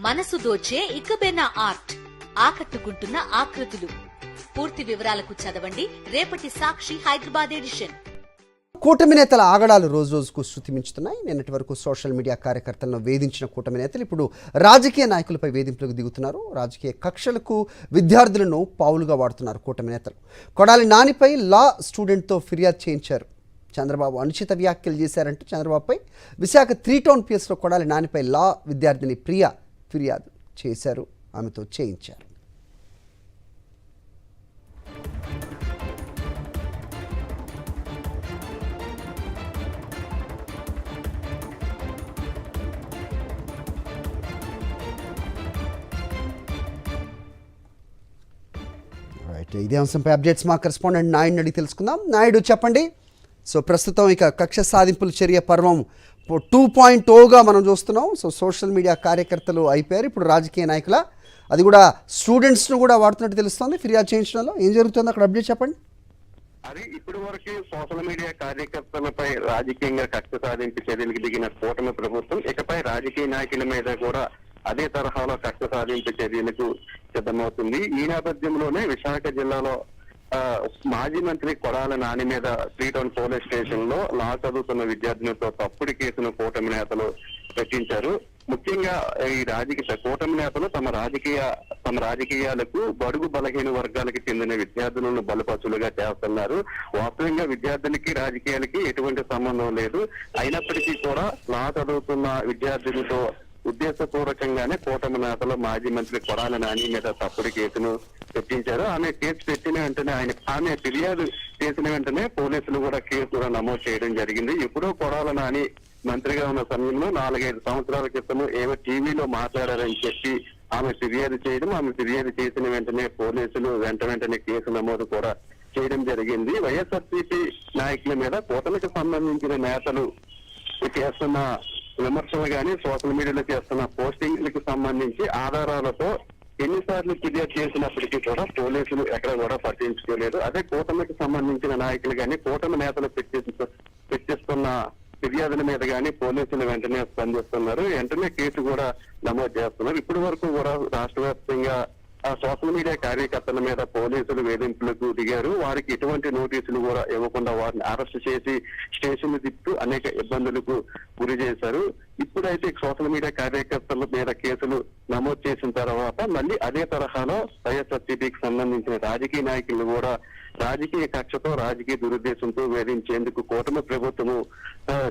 మనసు దోచే ఇకబెనా ఆర్ట్. ఆకట్టుకుంటున్న ఆకృతులు. పూర్తి వివరాలకు చదవండి. రేపటి సాక్షి హైదరాబాద్ ఎడిషన్. కూటమి నేతల ఆగడాలు రోజు రోజుకు శృతి మించుతున్నాయి. నిన్నటి వరకు సోషల్ మీడియా కార్యకర్తలను వేధించిన కూటమి నేతలు ఇప్పుడు రాజకీయ నాయకులపై వేధింపులకు దిగుతున్నారు. రాజకీయ కక్షలకు విద్యార్థులను పావులుగా వాడుతున్నారు కూటమి నేతలు. కొడాలి నానిపై లా స్టూడెంట్తో ఫిర్యాదు చేయించారు. చంద్రబాబు అనుచిత వ్యాఖ్యలు చేశారంటూ చంద్రబాబుపై విశాఖ త్రీ టౌన్ పిఎస్లో కొడాలి నానిపై లా విద్యార్థిని ప్రియ ఫిర్యాదు చేశారు. ఆమెతో చేయించారు. రైట్ ఇదే అంశంపై అప్డేట్స్ మా కరెస్పాండెంట్ నాయుడిని అడిగి తెలుసుకుందాం. నాయుడు చెప్పండి. సో ప్రస్తుతం ఇక కక్ష సాధింపుల చర్య పర్వం టూ పాయింట్ ఓగా మనం చూస్తున్నాం. సో సోషల్ మీడియా కార్యకర్తలు అయిపోయారు. ఇప్పుడు రాజకీయ నాయకుల అది కూడా స్టూడెంట్స్ను కూడా వాడుతున్నట్టు తెలుస్తోంది. ఫిర్యాదు చేయించడంలో ఏం జరుగుతుందో అక్కడ అప్డేట్ చెప్పండి. అది ఇప్పటి వరకు సోషల్ మీడియా కార్యకర్తలపై రాజకీయంగా కక్ష సాధింపు చర్యలకు దిగిన కూటమి ప్రభుత్వం ఇకపై రాజకీయ నాయకుల మీద కూడా అదే తరహాలో కక్ష సాధింపు చర్యలకు సిద్ధమవుతుంది. ఈ నేపథ్యంలోనే విశాఖ జిల్లాలో మాజీ మంత్రి కొడాల నాని మీద త్రీ టౌన్ పోలీస్ స్టేషన్లో లా చదువుతున్న విద్యార్థినితో తప్పుడు కేసును కూటమి నేతలు పెట్టించారు. ముఖ్యంగా ఈ రాజకీయ కూటమి నేతలు తమ రాజకీయ తమ రాజకీయాలకు బడుగు బలహీన వర్గాలకు చెందిన విద్యార్థులను బలపచులుగా చేస్తున్నారు. వాస్తవంగా విద్యార్థులకి రాజకీయాలకి ఎటువంటి సంబంధం లేదు. అయినప్పటికీ కూడా లా చదువుతున్న విద్యార్థులతో ఉద్దేశపూర్వకంగానే కూటమి నేతలు మాజీ మంత్రి కొడాల నాని మీద తప్పుడు కేసును పెట్టించారు ఆమె కేసు పెట్టిన వెంటనే ఆయన ఆమె ఫిర్యాదు చేసిన వెంటనే పోలీసులు కూడా కేసు కూడా నమోదు చేయడం జరిగింది. ఎప్పుడో కొడాల నాని మంత్రిగా ఉన్న సమయంలో నాలుగైదు సంవత్సరాల క్రితం ఏవో టీవీలో మాట్లాడారని చెప్పి ఆమె ఫిర్యాదు చేయడం ఆమె ఫిర్యాదు చేసిన వెంటనే పోలీసులు వెంట వెంటనే కేసు నమోదు కూడా చేయడం జరిగింది. వైఎస్ఆర్సీపీ నాయకుల మీద కూటమికి సంబంధించిన నేతలు చేస్తున్న విమర్శలు కానీ సోషల్ మీడియాలో చేస్తున్న పోస్టింగ్లకు సంబంధించి ఆధారాలతో ఎన్నిసార్లు ఫిర్యాదు చేసినప్పటికీ కూడా పోలీసులు ఎక్కడ కూడా పట్టించుకోలేదు. అదే కూటమికి సంబంధించిన నాయకులు కానీ కూటమి నేతలు పెట్టిస్తున్న ఫిర్యాదుల మీద కానీ పోలీసులు వెంటనే స్పందిస్తున్నారు. వెంటనే కేసు కూడా నమోదు చేస్తున్నారు. ఇప్పటి వరకు కూడా రాష్ట్ర వ్యాప్తంగా ఆ సోషల్ మీడియా కార్యకర్తల మీద పోలీసులు వేధింపులకు దిగారు. వారికి ఎటువంటి నోటీసులు కూడా ఇవ్వకుండా వారిని అరెస్ట్ చేసి స్టేషన్ తిప్పుతూ అనేక ఇబ్బందులకు గురి చేసి ఇప్పుడైతే సోషల్ మీడియా కార్యకర్తల మీద కేసులు నమోదు చేసిన తర్వాత మళ్ళీ అదే తరహాలో వైఎస్ఆర్సీపీకి సంబంధించిన రాజకీయ నాయకులు కూడా రాజకీయ కక్షతో రాజకీయ దురుద్దేశంతో వేధించేందుకు కూటమి ప్రభుత్వము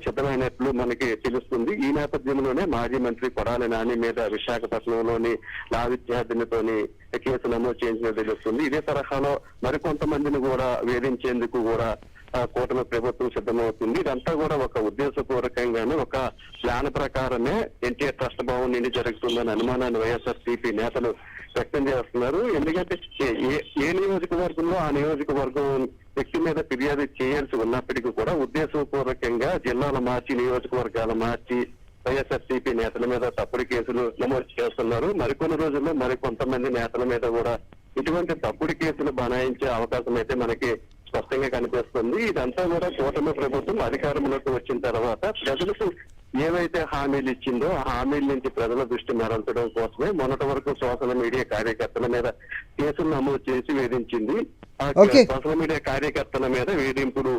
సిద్ధమైనట్లు మనకి తెలుస్తుంది. ఈ నేపథ్యంలోనే మాజీ మంత్రి కొడాలి నాని మీద విశాఖపట్నంలోని లా విద్యార్థినితోని కేసు నమోదు చేయించినట్టు తెలుస్తుంది. ఇదే తరహాలో మరికొంతమందిని కూడా వేధించేందుకు కూడా కూటమి ప్రభుత్వం సిద్ధమవుతుంది. ఇదంతా కూడా ఒక ఉద్దేశపూర్వకంగానే ఒక ప్లాన్ ప్రకారమే ఎన్టీఆర్ ట్రస్ట్ భవన్ నుండి జరుగుతుందని అనుమానాన్ని వైఎస్ఆర్ సిపి నేతలు వ్యక్తం చేస్తున్నారు. ఎందుకంటే ఏ- ఏ- నియోజకవర్గంలో ఆ నియోజకవర్గం వ్యక్తి మీద ఫిర్యాదు చేయాల్సి ఉన్నప్పటికీ కూడా ఉద్దేశపూర్వకంగా జిల్లాలు మార్చి నియోజకవర్గాల మార్చి వైఎస్ఆర్సీపీ నేతల మీద తప్పుడు కేసులు నమోదు చేస్తున్నారు. మరికొన్ని రోజుల్లో మరికొంతమంది నేతల మీద కూడా ఇటువంటి తప్పుడు కేసులు బనాయించే అవకాశం అయితే మనకి స్పష్టంగా కనిపిస్తుంది. ఇదంతా కూడా కూటమి ప్రభుత్వం అధికారంలోకి వచ్చిన తర్వాత ప్రజలకు ఏవైతే హామీలు ఇచ్చిందో ఆ హామీల నుంచి ప్రజల దృష్టి మరల్చడం కోసమే మొన్నటి వరకు సోషల్ మీడియా కార్యకర్తల మీద కేసులు నమోదు చేసి వేధించింది. సోషల్ మీడియా కార్యకర్తల మీద వేధింపులు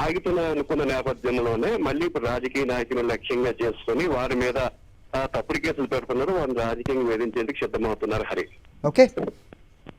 ఆగుతున్నాయి అనుకున్న నేపథ్యంలోనే మళ్ళీ ఇప్పుడు రాజకీయ నాయకులను లక్ష్యంగా చేసుకుని వారి మీద తప్పుడు కేసులు పెడుతున్నారు. వారిని రాజకీయంగా వేధించేందుకు సిద్ధమవుతున్నారు హరి. ఓకే.